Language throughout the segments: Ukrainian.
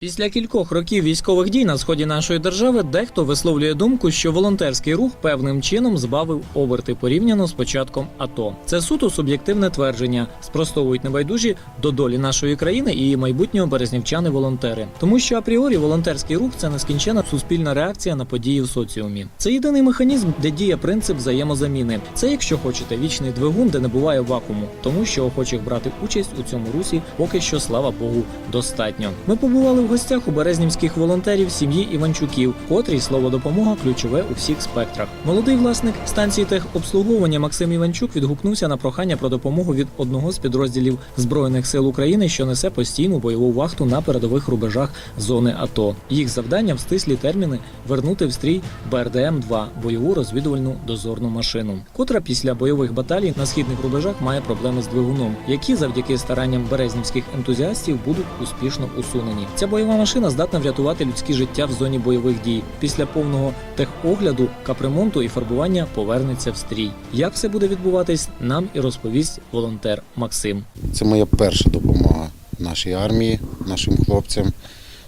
Після кількох років військових дій на сході нашої держави дехто висловлює думку, що волонтерський рух певним чином збавив оберти порівняно з початком АТО. Це суто суб'єктивне твердження. Спростовують небайдужі до долі нашої країни і майбутнього березнівчани-волонтери. Тому що апріорі волонтерський рух це нескінчена суспільна реакція на події в соціумі. Це єдиний механізм, де діє принцип взаємозаміни. Це, якщо хочете, вічний двигун, де не буває вакууму, тому що охочих брати участь у цьому русі поки що, слава Богу, достатньо. Ми побували гостях у березнівських волонтерів сім'ї Іванчуків, котрій слово допомога ключове у всіх спектрах. Молодий власник станції техобслуговування Максим Іванчук відгукнувся на прохання про допомогу від одного з підрозділів збройних сил України, що несе постійну бойову вахту на передових рубежах зони АТО. Їх завдання в стислі терміни вернути в стрій БРДМ 2 бойову розвідувальну дозорну машину, котра після бойових баталій на східних рубежах має проблеми з двигуном, які завдяки старанням березнівських ентузіастів будуть успішно усунені. Ця бойова машина здатна врятувати людські життя в зоні бойових дій. Після повного техогляду, капремонту і фарбування повернеться в стрій. Як все буде відбуватись, нам і розповість волонтер Максим. Це моя перша допомога нашій армії, нашим хлопцям.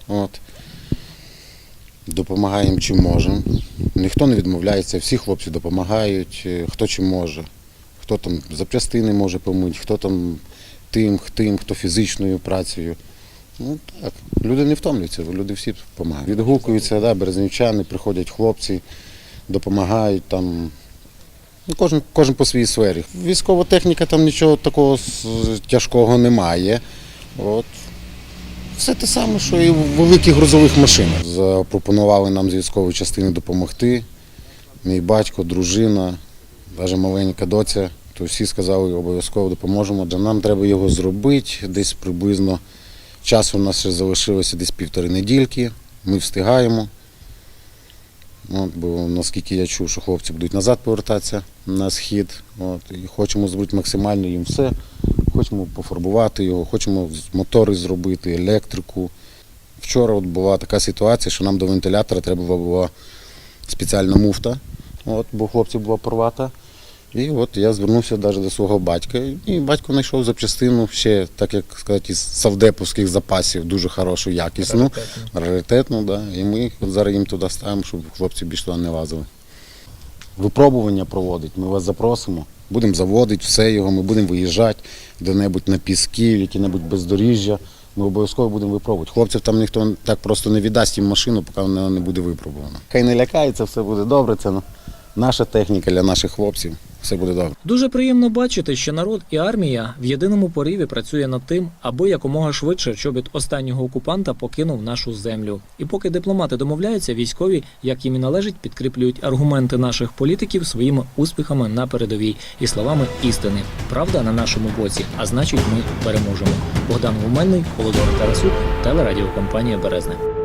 От. Допомагаємо чим можемо. Ніхто не відмовляється, всі хлопці допомагають, е, хто чим може. Хто там запчастини може помити, хто там тим, тим, хто фізичною працею. Ну так, люди не втомлюються, люди всі допомагають. Відгукуються, да, березнівчани, приходять хлопці, допомагають там. Ну, кожен, кожен по своїй сфері. Військова техніка там нічого такого тяжкого немає. От. Все те саме, що і в великих грузових машинах. Запропонували нам з військової частини допомогти. Мій батько, дружина, навіть маленька доця. То всі сказали, обов'язково допоможемо. Нам треба його зробити. Десь приблизно часу у нас ще залишилося десь півтори недільки. Ми встигаємо. От, бо наскільки я чув, що хлопці будуть назад повертатися на схід. От, і хочемо зробити максимально їм все. Хочемо пофарбувати його, хочемо мотори зробити, електрику. Вчора от була така ситуація, що нам до вентилятора треба була спеціальна муфта, от, бо хлопців була порвата. І от я звернувся навіть до свого батька. І батько знайшов запчастину ще, так як сказати, із савдеповських запасів, дуже хорошу, якісну, раритетну. Да. І ми от зараз їм туди ставимо, щоб хлопці більш туди не лазили. Випробування проводить, ми вас запросимо. Будемо заводити все його, ми будемо виїжджати де-небудь на піски, в які-небудь бездоріжжя. Ми обов'язково будемо випробувати. Хлопців там ніхто так просто не віддасть їм машину, поки вона не буде випробувана. Хай не лякається, все буде добре. Це наша техніка для наших хлопців. Все буде добре. Дуже приємно бачити, що народ і армія в єдиному поріві працює над тим, аби якомога швидше чобіт останнього окупанта покинув нашу землю. І поки дипломати домовляються, військові, як їм і належить, підкріплюють аргументи наших політиків своїми успіхами на передовій і словами істини. Правда на нашому боці, а значить, ми переможемо. Богдан Гумельний, Володимир Тарасюк, телерадіокомпанія Березне.